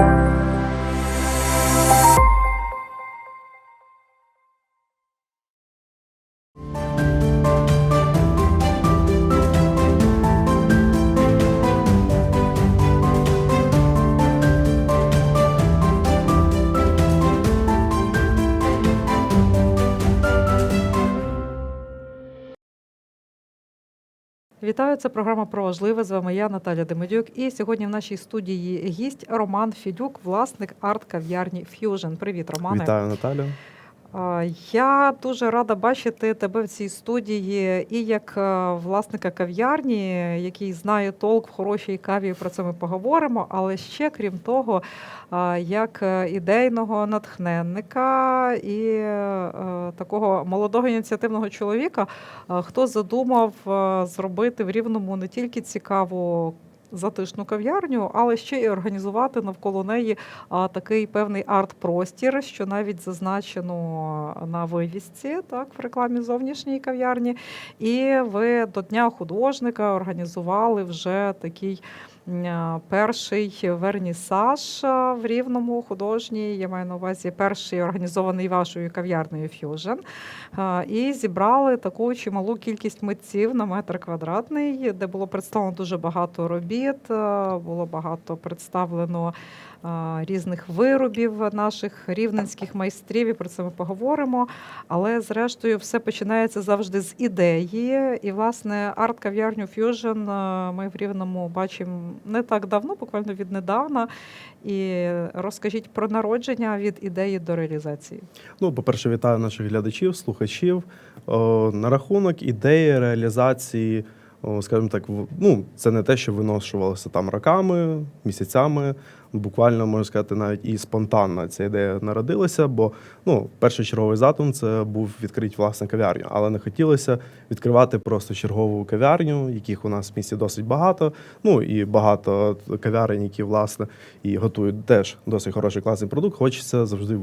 Thank you. Вітаю, це програма про важливе. З вами я, Наталя Демидюк. І сьогодні в нашій студії гість Роман Фідюк, власник арт-кав'ярні Fusion. Привіт, Романе. Вітаю, Наталю. Я дуже рада бачити тебе в цій студії і як е, власника кав'ярні, який знає толк в хорошій каві. Про це ми поговоримо. Але ще крім того, як е, ідейного натхненника і е, такого молодого ініціативного чоловіка, е, хто задумав е, зробити в рівному не тільки цікаву. Затишну кав'ярню, але ще й організувати навколо неї такий певний арт-простір, що навіть зазначено на вивісці, так, в рекламі зовнішньої кав'ярні. І ви до Дня художника організували вже такий перший вернісаж в Рівному художній. Я маю на увазі перший організований вашою кав'ярнею Fusion. А, І зібрали таку чималу кількість митців на метр квадратний, де було представлено дуже багато робіт, було багато представлено різних виробів наших рівненських майстрів, і про це ми поговоримо. Але зрештою, все починається завжди з ідеї. І, власне, арт-кав'ярню Fusion ми в Рівному бачимо не так давно, буквально віднедавна. І розкажіть про народження від ідеї до реалізації. Ну, по-перше, вітаю наших глядачів, слухачів. На рахунок ідеї реалізації, скажімо так, в- ну, це не те, що виношувалося там роками, місяцями. Буквально можна сказати, навіть і спонтанно ця ідея народилася, бо ну, першочерговий задум це був відкрити власне кав'ярню, але не хотілося відкривати просто чергову кав'ярню, яких у нас в місті досить багато. Ну і багато кав'ярень, які власне і готують теж досить хороший класний продукт. Хочеться завжди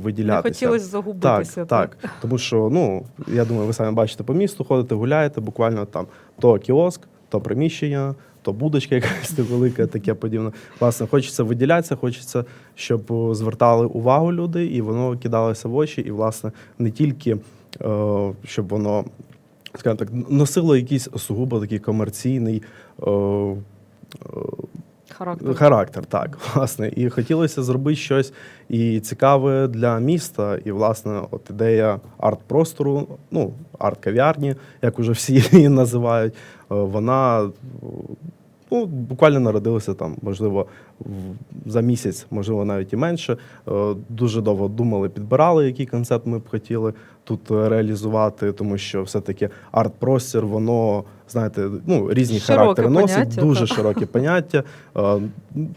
Не хотілося загубитися. Так, так. Тому що, ну, я думаю, ви самі бачите по місту, ходите, гуляєте, буквально там то кіоск, то приміщення, то будочка якась невелика, таке подібне. Власне, хочеться виділятися, хочеться, щоб звертали увагу люди, і воно кидалося в очі, і, власне, не тільки е, щоб воно, скажімо так, носило якийсь сугубо такий комерційний. е, е, Характер. Характер, так, власне. І хотілося зробити щось і цікаве для міста. І, власне, от ідея арт-простору, ну, арт-кав'ярні, як уже всі її називають, е, вона е, ну, буквально народилася там, можливо, за місяць, можливо, навіть і менше. Е, Дуже довго думали, підбирали, який концепт ми б хотіли тут реалізувати, тому що все-таки арт-простір, воно, знаєте, ну, різні Широке характери носить, поняття, дуже так. широкі поняття. Е,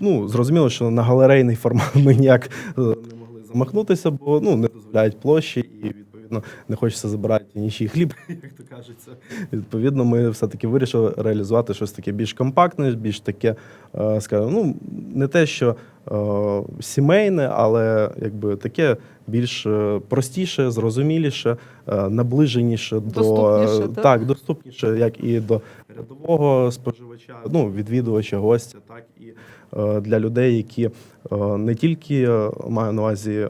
Ну, зрозуміло, що на галерейний формат ми ніяк не могли замахнутися, бо ну, не дозволяють площі, і відповідно не хочеться забирати нічий хліб, як то кажеться. Відповідно, ми все-таки вирішили реалізувати щось таке більш компактне, більш таке, е, скажімо, ну, не те, що е, сімейне, але якби таке більш е, простіше, зрозуміліше, наближеніше Доступніше, е, так? так, доступніше, як і до рядового споживача, ну, відвідувача, гостя, так і для людей, які не тільки маю на увазі,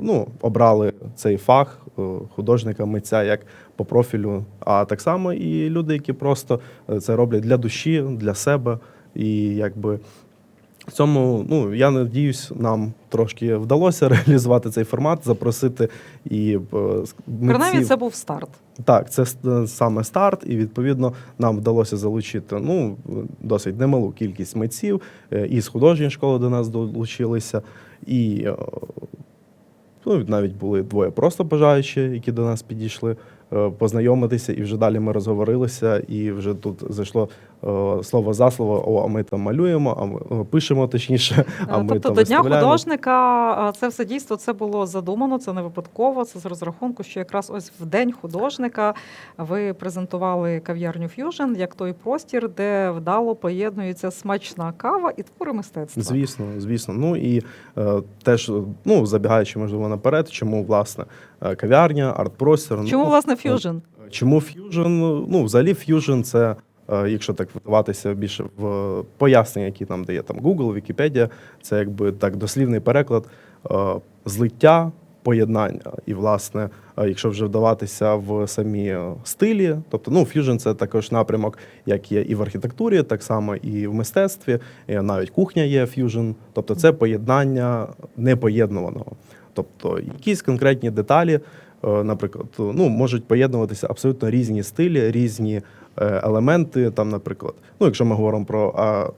ну, обрали цей фах художника, митця як по профілю, а так само і люди, які просто е, це роблять для душі, для себе. І якби в цьому, ну я надіюсь, нам трошки вдалося реалізувати цей формат, запросити і е, Принаймні, це був старт. Так, це е, саме старт, і відповідно нам вдалося залучити ну досить немалу кількість митців. Е, І з художньої школи до нас долучилися, і е, ну, навіть були двоє просто бажаючі, які до нас підійшли е, познайомитися, і вже далі ми розговорилися, і вже тут зайшло слово за слово. О, а ми там малюємо, а ми е, пишемо точніше. А ми тобто там до Дня художника це все дійство це було задумано, це не випадково. Це з розрахунку, що якраз ось в день художника ви презентували кав'ярню Fusion як той простір, де вдало поєднується смачна кава і твори мистецтва. Звісно, звісно. Ну і е, теж, ну забігаючи можливо наперед, чому власне е, кав'ярня, арт-простір. Чому ну, власне Fusion? Чому ф'южн? Ну, взагалі, ф'южн це е, е, якщо так вдаватися більше в пояснення, які нам дає там Google, Wikipedia, це якби так дослівний переклад е, злиття, поєднання. І, власне, е, якщо вже вдаватися в самі е, стилі, тобто ну, фьюжн це також напрямок, як є і в архітектурі, так само і в мистецтві, і навіть кухня є фьюжн, тобто це поєднання непоєднуваного. Тобто якісь конкретні деталі, е, наприклад, ну, можуть поєднуватися абсолютно різні стилі, різні е, елементи. Там, наприклад, ну, якщо ми говоримо про а,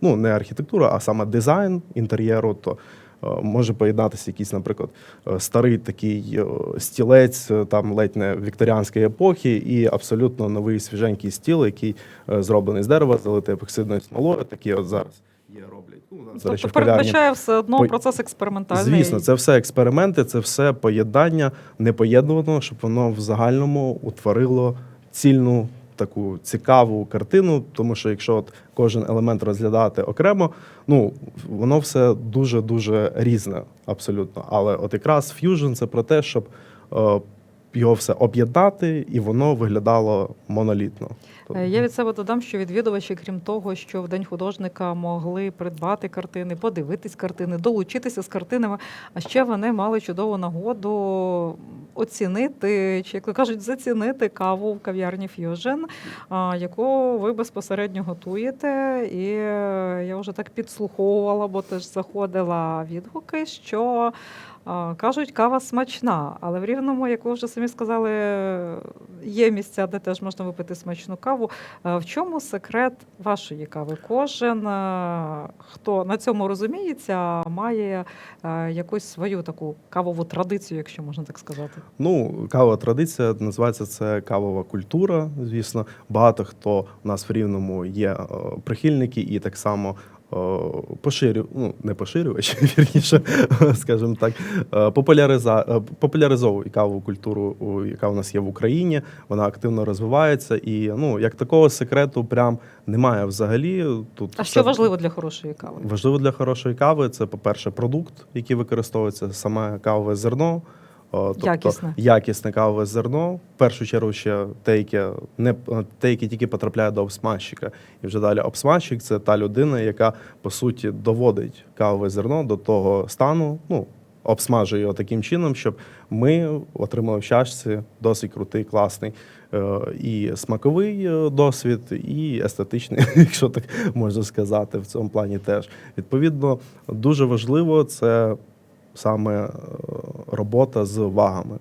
ну, не архітектуру, а саме дизайн інтер'єру, то е, може поєднатися якийсь, наприклад, е, старий такий е, стілець, е, там ледь не вікторіанської епохи, і абсолютно новий свіженький стіл, який е, зроблений з дерева, залитий епоксидною смолою. Такі от зараз є роблять. Ну, у нас, до речі, Тобто передбачає все одно По- процес експериментальний. Звісно, це все експерименти, це все поєднання непоєднуваного, щоб воно в загальному утворило цільну таку цікаву картину. Тому що якщо от кожен елемент розглядати окремо, ну воно все дуже дуже різне, абсолютно. Але от якраз ф'южн це про те, щоб е, його все об'єднати, і воно виглядало монолітно. Е, Я від себе додам, що відвідувачі, крім того, що в день художника могли придбати картини, подивитись картини, долучитися з картинами. А ще вони мали чудову нагоду оцінити, чи як то кажуть, зацінити каву в кав'ярні а, яку ви безпосередньо готуєте. І я вже так підслуховувала, бо теж заходила відгуки, що. Кажуть, кава смачна, але в рівному, як ви вже самі сказали, є місця, де теж можна випити смачну каву. В чому секрет вашої кави? Кожен, е, хто на цьому розуміється, має е, якусь свою таку кавову традицію, якщо можна так сказати. Ну, кавова традиція називається це кавова культура. Звісно, багато хто у нас в рівному є е, прихильники і так само. Поширю, ну не поширювач, вірніше, скажімо так, е, популяриза, е, популяризовує кавову культуру, яка у нас є в Україні. Вона активно розвивається, і ну як такого секрету прям немає взагалі. Тут А все- що важливо для хорошої кави? Важливо для хорошої кави це, по-перше, продукт, який використовується саме кавове зерно. О, Тобто Якісне. якісне кавове зерно. В першу чергу ще те, яке не те, яке тільки потрапляє до обсмажчика. І вже далі обсмажчик це та людина, яка по суті доводить кавове зерно до того стану. Ну обсмажує його таким чином, щоб ми отримали в чашці досить крутий, класний е, і смаковий е, досвід, і естетичний, якщо так можна сказати, в цьому плані теж. Відповідно, дуже важливо це саме е, робота з вагами.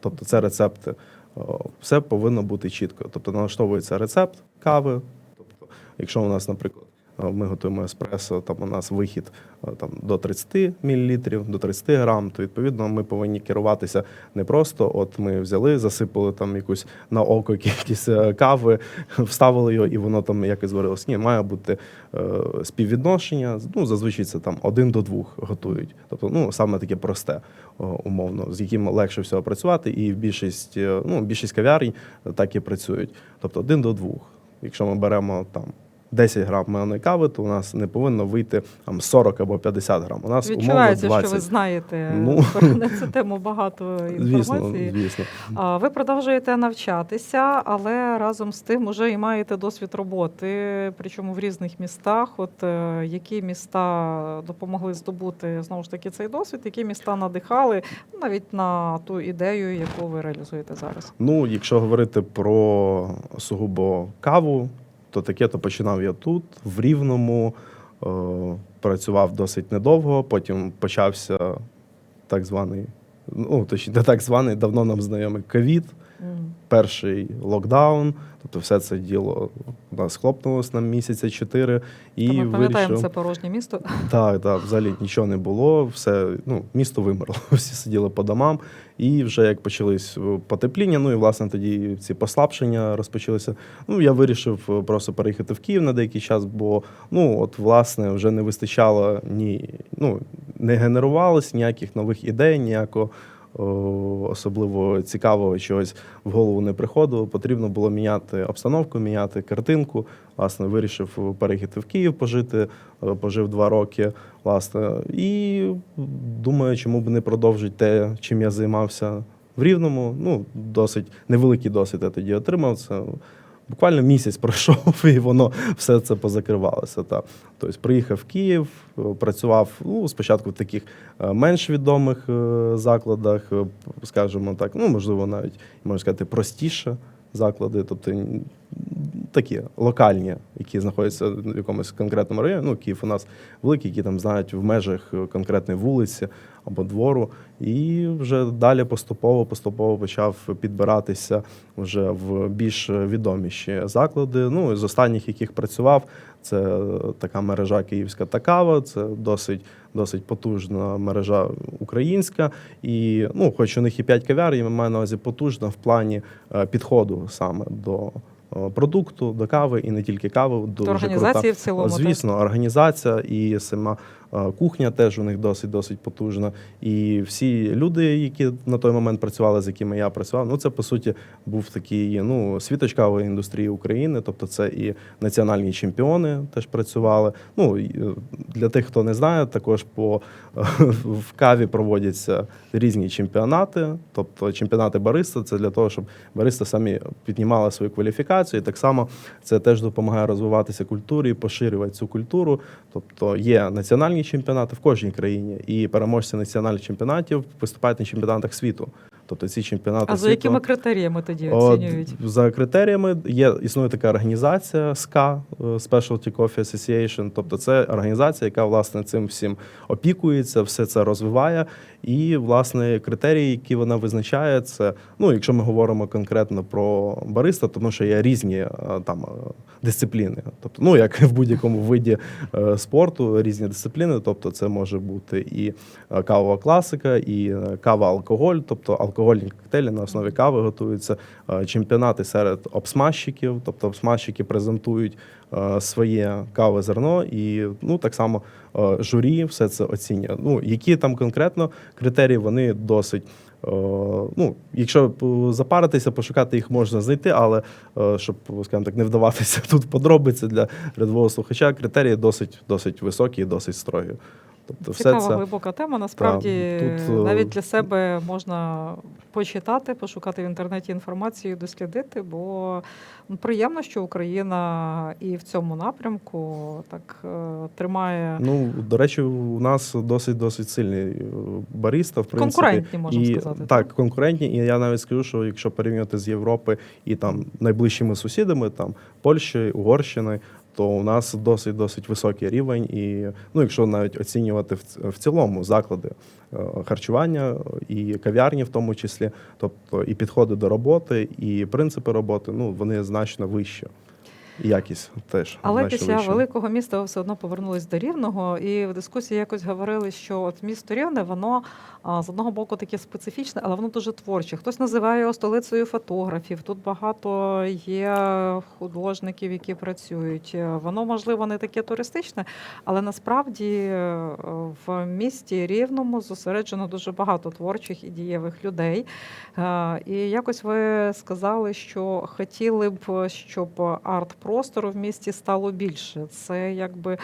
Тобто це рецепти. Е, Все повинно бути чітко. Тобто налаштовується рецепт кави. Тобто, якщо у нас, наприклад, ми готуємо еспресо, там у нас вихід е, там, до 30 мл, до 30 грам, то відповідно ми повинні керуватися не просто от ми взяли, засипали там якусь на око кількість е, кави, вставили його, і воно там якось зварилось. Ні, має бути е, співвідношення. Ну, зазвичай це там один до двох готують. Тобто, ну саме таке просте, умовно, з яким легше всього працювати, і більшість, е, ну, більшість кав'ярень так і працюють. Тобто один до двох. Якщо ми беремо там 10 грам меленої кави, то у нас не повинно вийти там 40 або 50 грам. У нас умовно Відчувається, 20. що ви знаєте Ну. на цю тему багато інформації. звісно. А, Ви продовжуєте навчатися, але разом з тим вже і маєте досвід роботи, причому в різних містах. От е, які міста допомогли здобути знову ж таки цей досвід, які міста надихали навіть на ту ідею, яку ви реалізуєте зараз? Ну, якщо говорити про сугубо каву, то таке то починав я тут, в Рівному. Е, працював досить недовго, потім почався так званий, ну точніше, не так званий, давно нам знайомий ковід, перший локдаун. Тобто все це діло у нас хлопнулось на місяця чотири. І Та ми пам'ятаємо вирішив, це порожнє місто. так, так, взагалі нічого не було. Все, ну, місто вимерло. Всі сиділи по домам. І вже як почались е, потепління, ну і власне тоді ці послабшення розпочалися. Ну, я вирішив е, просто переїхати в Київ на деякий час, бо ну, от, власне, вже не вистачало ні, ну, не генерувалось ніяких нових ідей, ніякого. Особливо цікавого чогось в голову не приходило. Потрібно було міняти обстановку, міняти картинку. Власне, вирішив переїхати в Київ, пожити, е, пожив два роки. Власне, і думаю, чому б не продовжити те, чим я займався в Рівному. Ну, досить невеликий досвід я тоді отримав. Це буквально місяць пройшов, і воно все це позакривалося. Та. Тобто приїхав в Київ, е, працював ну, спочатку в таких е, менш відомих е, закладах, скажімо так, ну, можливо, навіть можна сказати, простіше заклади, тобто такі локальні, які знаходяться в якомусь конкретному районі. Ну, Київ у нас великий, які там знають в межах конкретної вулиці або двору. І вже далі поступово поступово почав підбиратися вже в більш відоміші заклади. Ну, з останніх, яких працював, це така мережа Київська Такава, це досить, досить потужна мережа українська. І ну, хоч у них і 5 кав'ярень, я маю на увазі потужна в плані е, підходу саме до. Е, Продукту до кави і не тільки кави, дуже До організації крута. в цілому. так? Звісно, організація і сама е, кухня теж у них досить досить потужна. І всі люди, які на той момент працювали, з якими я працював, ну це по суті був такий ну світоч кавової індустрії України. Тобто, це і національні чемпіони теж працювали. Ну е, для тих, хто не знає, також по в каві проводяться різні чемпіонати. Тобто чемпіонати бариста це для того, щоб бариста самі піднімали свою кваліфікацію. І так само це теж допомагає розвиватися культурі, поширювати цю культуру. Тобто є національні чемпіонати в кожній країні, і переможці національних чемпіонатів виступають на чемпіонатах світу. Тобто ці чемпіонати А за світу, якими критеріями тоді От, оцінюють? за критеріями є існує така організація СКА е, Specialty Coffee Association. Тобто це організація, яка власне цим всім опікується, все це розвиває. І власне критерії, які вона визначає, це ну, якщо ми говоримо конкретно про бариста, тому що є різні е, там е, дисципліни. Тобто, ну як в будь-якому виді спорту, різні дисципліни. Тобто, це може бути і кавова класика, і кава алкоголь, тобто алкогольні коктейлі на основі кави готуються. Е, Чемпіонати серед обсмажчиків, тобто обсмажчики презентують е, своє каве зерно, і ну так само е, журі все це оцінює. Ну які там конкретно критерії, вони досить. Ну, якщо запаритися, пошукати їх можна знайти, але щоб, скажімо так, не вдаватися тут подробиці для рядового слухача, критерії досить, досить високі і досить строгі. Тобто, Цікава все це глибока тема. Насправді тут, е, навіть для себе можна почитати, пошукати в інтернеті інформацію, дослідити, бо ну, приємно, що Україна і в цьому напрямку так е, тримає Ну, до речі, у нас досить досить сильний е, бариста, в принципі. конкурентні, можна і, сказати. Так, конкурентні. І я навіть скажу, що якщо порівнювати з Європи і там найближчими сусідами, там Польщею, Угорщиною, то у нас досить досить високий рівень. І ну, якщо навіть оцінювати в, в цілому заклади е, харчування і кав'ярні, в тому числі, тобто і підходи до роботи, і принципи роботи, ну вони значно вищі. І якість теж Але після вища. великого міста ви все одно повернулись до Рівного, і в дискусії якось говорили, що от місто Рівне, воно з одного боку таке специфічне, але воно дуже творче. Хтось називає його столицею фотографів. Тут багато є художників, які працюють. Воно можливо не таке туристичне, але насправді е, в місті Рівному зосереджено дуже багато творчих і дієвих людей. Е, І якось ви сказали, що хотіли б, щоб арт-простору в місті стало більше. Це якби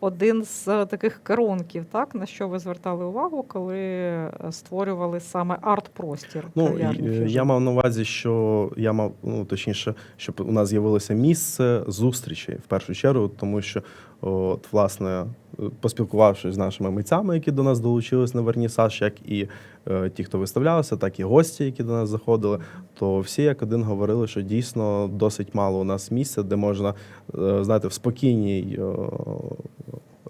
один з таких керунків, так на що ви звертали увагу, коли створювали саме арт-простір. Ну, е, я мав на увазі, що я мав, ну точніше, щоб у нас з'явилося місце зустрічей в першу чергу, тому що, от, власне, е, поспілкувавшись з нашими митцями, які до нас долучились на вернісаж, як і е, ті, хто виставлялися, так і гості, які до нас заходили, то всі як один говорили, що дійсно досить мало у нас місця, де можна, е, знаєте, в спокійній. е,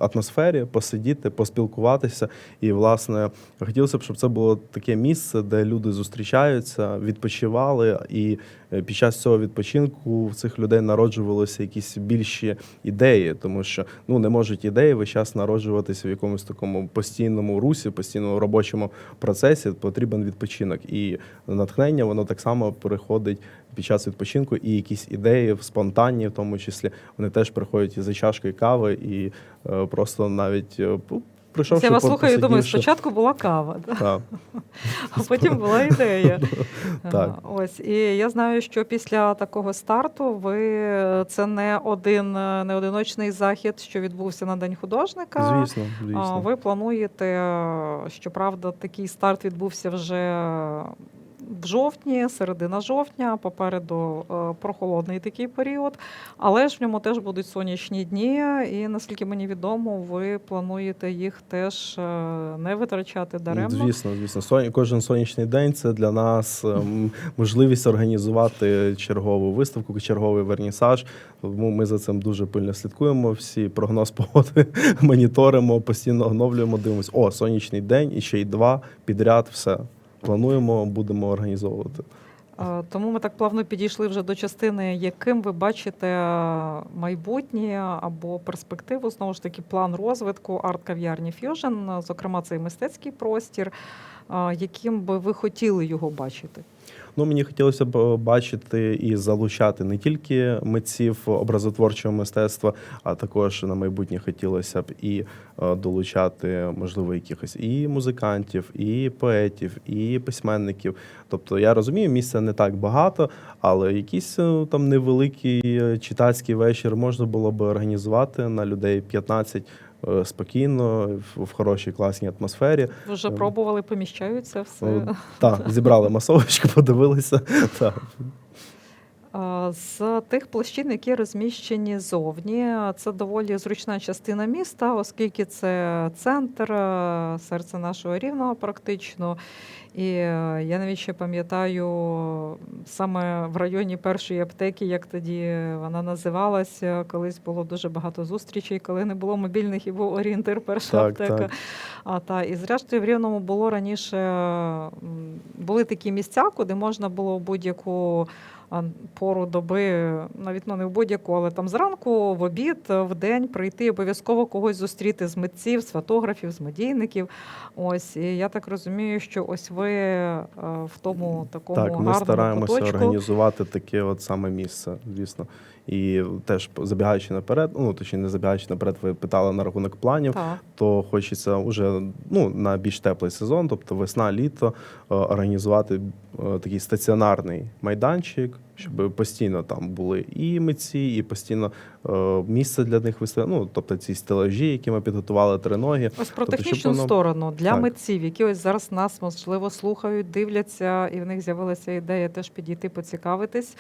Атмосфері посидіти, поспілкуватися, і власне хотілося б, щоб це було таке місце, де люди зустрічаються, відпочивали, і е, під час цього відпочинку в цих людей народжувалися якісь більші ідеї, тому що ну не можуть ідеї весь час народжуватися в якомусь такому постійному русі, постійному робочому процесі. Потрібен відпочинок, і натхнення воно так само приходить під час відпочинку, і якісь ідеї спонтанні, в тому числі, вони теж приходять і за чашкою кави, і е, просто навіть е, пу- Я вас слухаю і думаю, спочатку була кава, да? Так. а потім була ідея. Так. Ось і я знаю, що після такого старту ви це не один не одиночний захід, що відбувся на день художника. Звісно, звісно. Ви плануєте, щоправда, такий старт відбувся вже в жовтні, середина жовтня, попереду е, прохолодний такий період, але ж в ньому теж будуть сонячні дні, і наскільки мені відомо, ви плануєте їх теж е, не витрачати даремно. Звісно, звісно. Соня- Кожен сонячний день це для нас ем, можливість організувати чергову виставку, черговий вернісаж. Тому ми за цим дуже пильно слідкуємо. Всі прогноз погоди моніторимо, постійно оновлюємо, дивимося. О, сонячний день і ще й два підряд. Все плануємо, будемо організовувати. Тому ми так плавно підійшли вже до частини, яким ви бачите майбутнє або перспективу, знову ж таки, план розвитку арт-кав'ярні е, зокрема, цей мистецький простір, яким би ви хотіли його бачити. Ну, мені хотілося б е, бачити і залучати не тільки митців образотворчого мистецтва, а також на майбутнє хотілося б і е, долучати, можливо, якихось і музикантів, і поетів, і письменників. Тобто я розумію, місця не так багато, але якийсь е, там невеликий читацький вечір можна було б організувати на людей 15 е, спокійно, в- хорошій класній атмосфері. Ви вже Ем. пробували, поміщаються все. Ну, Так, зібрали масовочку, подивилися. Так. З тих площин, які розміщені зовні, це доволі зручна частина міста, оскільки це центр, е, серце нашого рівного практично. І е, я навіть ще пам'ятаю саме в районі першої аптеки, як тоді вона називалася. Колись було дуже багато зустрічей, коли не було мобільних і був орієнтир перша Так, аптека. так. А, та, і зрештою в Рівному було раніше були такі місця, куди можна було будь-яку пору доби, навіть ну, не в будь-яку, але там зранку, в обід, в день прийти, обов'язково когось зустріти з митців, з фотографів, з медійників. Ось і я так розумію, що ось ви е, в тому такому Так, ми стараємося куточку. організувати таке от саме місце, звісно. І теж забігаючи наперед, ну точніше, не забігаючи наперед, ви питали на рахунок планів, Так. то хочеться вже ну, на більш теплий сезон, тобто весна, літо, е, організувати е, такий стаціонарний майданчик, щоб постійно там були і митці, і постійно е, місце для них виставляли. Ну, тобто ці стелажі, які ми підготували триногі. Ось про Тобто, технічну воно- сторону для Так. митців, які ось зараз нас можливо слухають, дивляться, і в них з'явилася ідея теж підійти, поцікавитись.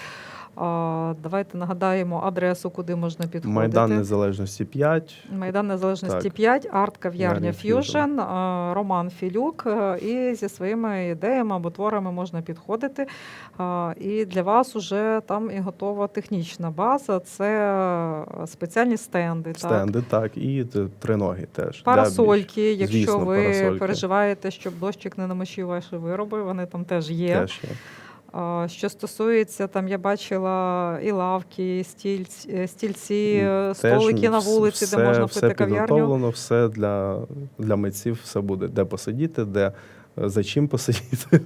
А, Давайте нагадаємо адресу, куди можна підходити. Майдан Незалежності 5. Майдан Незалежності Так. 5, арт-кав'ярня Кав'ярня а, Роман Філюк. е, І зі своїми ідеями або творами можна підходити. А, І для вас уже там і готова технічна база. Це е, спеціальні стенди. Стенди, так, і т- триноги теж. Парасольки, якщо Звісно, ви парасольки. переживаєте, щоб дощик не намочив ваші вироби, вони там теж є. Теж є. Що стосується, там я бачила і лавки, і стільці, е, стільці, е, столики на вулиці, все, де можна все пити кав'ярню. підготовлено, все для, для митців, все буде, де посидіти, де за чим посидіти.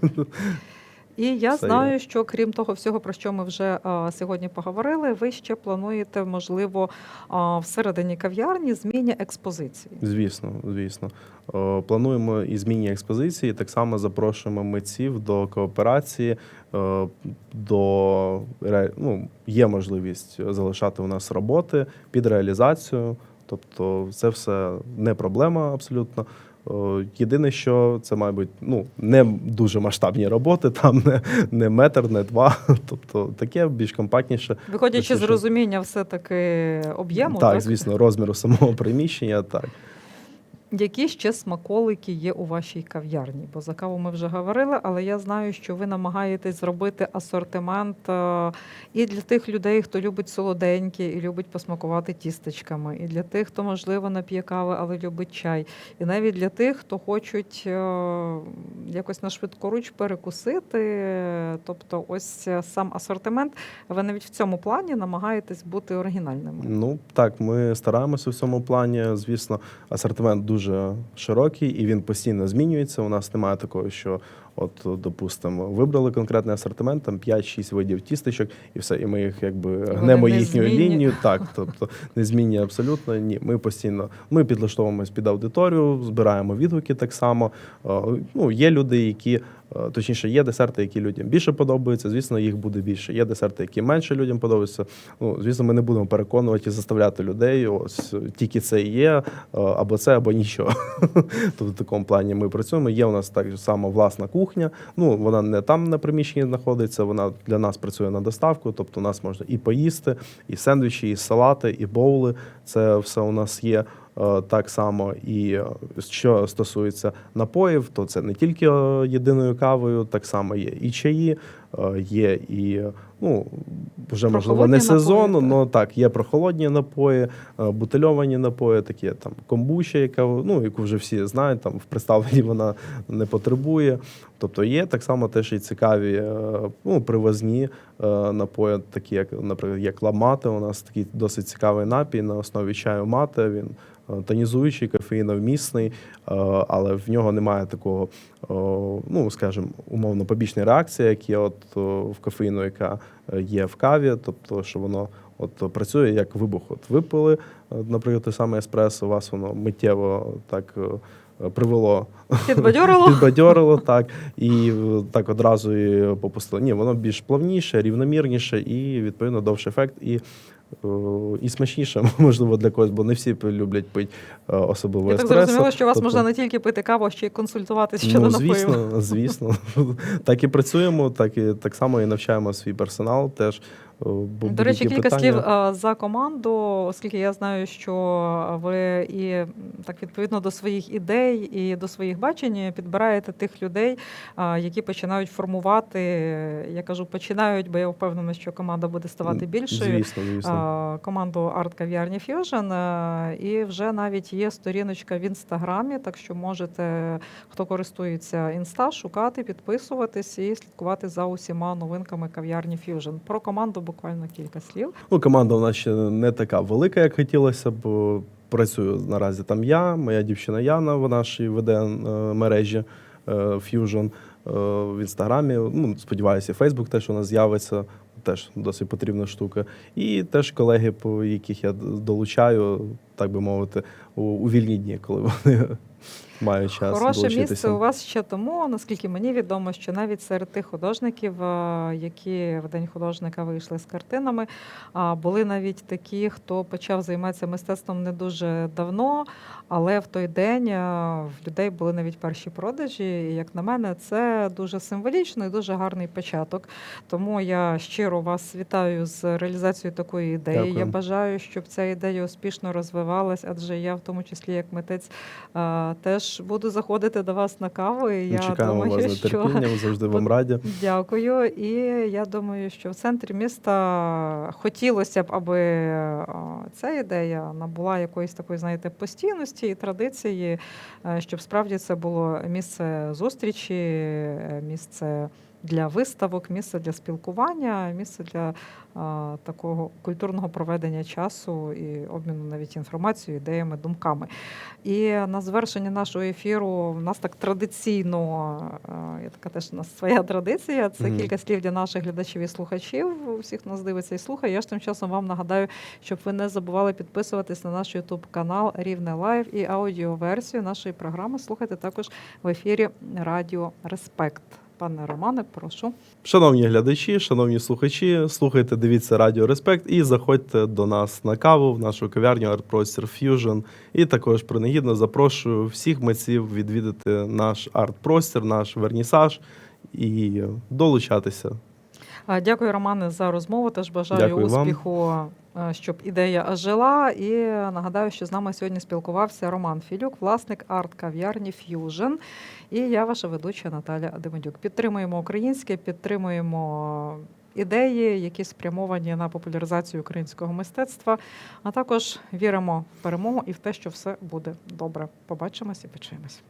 І я Все знаю, що крім того всього, про що ми вже а, сьогодні поговорили, ви ще плануєте, можливо, а, всередині кав'ярні зміні експозиції. Звісно, звісно. О, Плануємо і змінні експозиції. Так само запрошуємо митців до кооперації. е, До ну, є можливість залишати у нас роботи під реалізацію. Тобто, це все не проблема абсолютно. О, Єдине, що це, мабуть, ну не дуже масштабні роботи, там не, не метр, не два. Тобто таке більш компактніше. Виходячи з розуміння все таки об'єму, так, так, звісно, розміру самого приміщення. Так. Які ще смаколики є у вашій кав'ярні? Бо за каву ми вже говорили, але я знаю, що ви намагаєтесь зробити асортимент е, і для тих людей, хто любить солоденькі і любить посмакувати тістечками, і для тих, хто можливо не п'є кави, але любить чай, і навіть для тих, хто хочуть е, якось на швидкоруч перекусити. Тобто, ось е, сам асортимент. Ви навіть в цьому плані намагаєтесь бути оригінальними. Ну так, ми стараємося в цьому плані. Звісно, асортимент дуже широкий і він постійно змінюється. У нас немає такого, що, от, допустимо, вибрали конкретний асортимент, там 5-6 видів тістечок, і все, і ми їх якби гнемо не їхню лінію. Так, тобто не змінює абсолютно. Ні, ми постійно ми підлаштовуємось під аудиторію, збираємо відгуки так само. Е, Ну, є люди, які. Е, Точніше, є десерти, які людям більше подобаються. Звісно, їх буде більше. Є десерти, які менше людям подобаються. Ну, звісно, ми не будемо переконувати і заставляти людей. Ось тільки це і є, е, або це, або нічого. Тобто в такому плані ми працюємо. Є у нас так само власна кухня. Ну, вона не там на приміщенні знаходиться, вона для нас працює на доставку. Тобто, у нас можна і поїсти, і сендвічі, і салати, і боули. Це все у нас є. Е, Так само і е, що стосується напоїв, то це не тільки е, єдиною кавою, так само є і чаї, є і ну вже можливо не сезонно, але так, є прохолодні напої, бутильовані напої, такі там комбуча, яка ну яку вже всі знають, там в представленні вона не потребує. Тобто є так само теж і цікаві ну, привозні напої, такі як, наприклад, як ламати. У нас такий досить цікавий напій на основі чаю мате. Він тонізуючий, кофеїновмісний, е, але в нього немає такого, ну скажімо, умовно побічної реакції, як є от в кофеїну, яка е, є в каві, тобто що воно от працює як вибух. От випили, е, наприклад, те саме еспресо, вас воно миттєво так. е, Привело Підбадьорило? підбадьорило, так і е, так одразу і попустило. Ні, воно більш плавніше, рівномірніше і відповідно довший ефект і. Е, І смачніше, можливо, для когось, бо не всі люблять пити е, особливо Я так зрозуміло, що у вас Тобто- можна не тільки пити каву, а ще й консультуватися щодо Ну, напоїв. звісно, звісно. Так і працюємо, так і так само і навчаємо свій персонал. Теж е, бу- До речі, кілька питання. слів е, за команду, оскільки я знаю, що ви і так відповідно до своїх ідей і до своїх бачень підбираєте тих людей, е, які починають формувати. Я кажу, починають, бо я впевнена, що команда буде ставати більшою. Звісно, звісно. а, команду Арт Кав'ярні Fusion. І вже навіть є сторіночка в інстаграмі, так що можете, хто користується інста, шукати, підписуватись і слідкувати за усіма новинками кав'ярні Fusion. Про команду буквально кілька слів. Ну, команда у нас ще не така велика, як хотілося б. Працюю наразі там я, моя дівчина Яна, вона ж веде е, мережі е, Fusion е, в інстаграмі. Ну, сподіваюся, Фейсбук теж у нас з'явиться. Теж досить потрібна штука. І теж колеги, по яких я долучаю, так би мовити, у вільні дні, коли вони мають час Хороше місце у вас ще тому, наскільки мені відомо, що навіть серед тих художників, е, які в день художника вийшли з картинами, були навіть такі, хто почав займатися мистецтвом не дуже давно, але в той день е, в людей були навіть перші продажі. І як на мене, це дуже символічно і дуже гарний початок. Тому я щиро вас вітаю з реалізацією такої ідеї. Дякую. Я бажаю, щоб ця ідея успішно розвивалась, адже я, в тому числі як митець, е, теж буду заходити до вас на каву. І я чекаємо думаю, вас терпіння. що завжди вам раді. Дякую. І я думаю, що в центрі міста хотілося б, аби ця ідея набула якоїсь такої, знаєте, постійності і традиції, е, щоб справді це було місце зустрічі, е, місце. Для виставок, місце для спілкування, місце для а, такого культурного проведення часу і обміну навіть інформацією, ідеями, думками. І на завершення нашого ефіру в нас так традиційно, є така теж у нас своя традиція. Це Мгм. кілька слів для наших глядачів і слухачів. Усіх нас дивиться і слухає. Я ж тим часом вам нагадаю, щоб ви не забували підписуватись на наш Ютуб канал Рівне Лайв і аудіоверсію нашої програми. Слухайте також в ефірі Радіо Респект. Пане Романе, прошу. Шановні глядачі, шановні слухачі, слухайте, дивіться Радіо Респект і заходьте до нас на каву в нашу кав'ярню Артпростір Fusion. І також принагідно запрошую всіх митців відвідати наш арт-простір, наш вернісаж і долучатися. Дякую, Романе, за розмову. Теж бажаю Дякую успіху, е, щоб ідея жила. І нагадаю, що з нами сьогодні спілкувався Роман Філюк, власник арт-кав'ярні Fusion. І я, ваша ведуча Наталя Демидюк. Підтримуємо українське, підтримуємо ідеї, які спрямовані на популяризацію українського мистецтва. А також віримо в перемогу і в те, що все буде добре. Побачимось і почуємось.